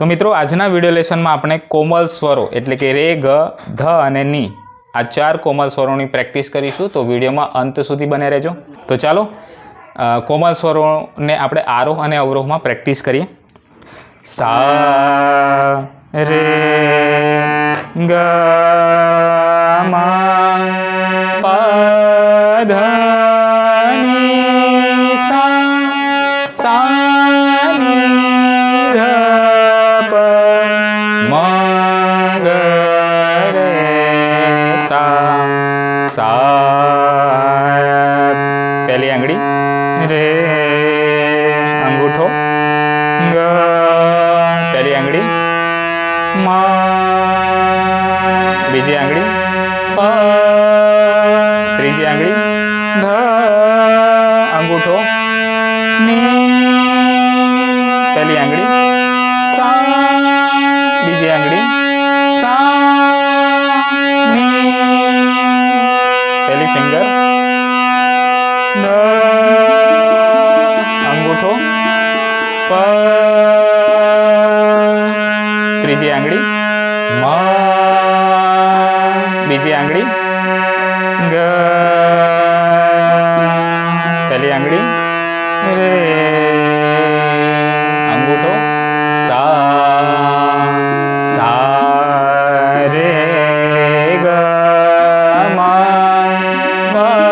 તો મિત્રો, આજના વીડિયો લેસનમાં આપણે કોમલ સ્વરો, એટલે કે રે, ગ, ધ અને ની, આ ચાર કોમલ સ્વરોની પ્રેક્ટિસ કરીશું. તો વિડીયોમાં અંત સુધી બને રહેજો. તો ચાલો કોમલ સ્વરોને આપણે આરોહ અને અવરોહમાં પ્રેક્ટિસ કરીએ. સા, રે, ગ પહેલી આંગળી. રે અંગૂઠો. ગ પહેલી આંગળી. મા બીજી આંગળી. પ ત્રીજી આંગળી. ધ અંગૂઠો. ની પહેલી આંગળી. સા બીજી આંગળી. સા ની પહેલી ફિંગર. ધ અંગૂઠો પ ત્રીજી આંગળી. મ બીજી આંગળી. ગ પહેલી આંગળી. રે અંગૂઠો સા સા રે ગ મા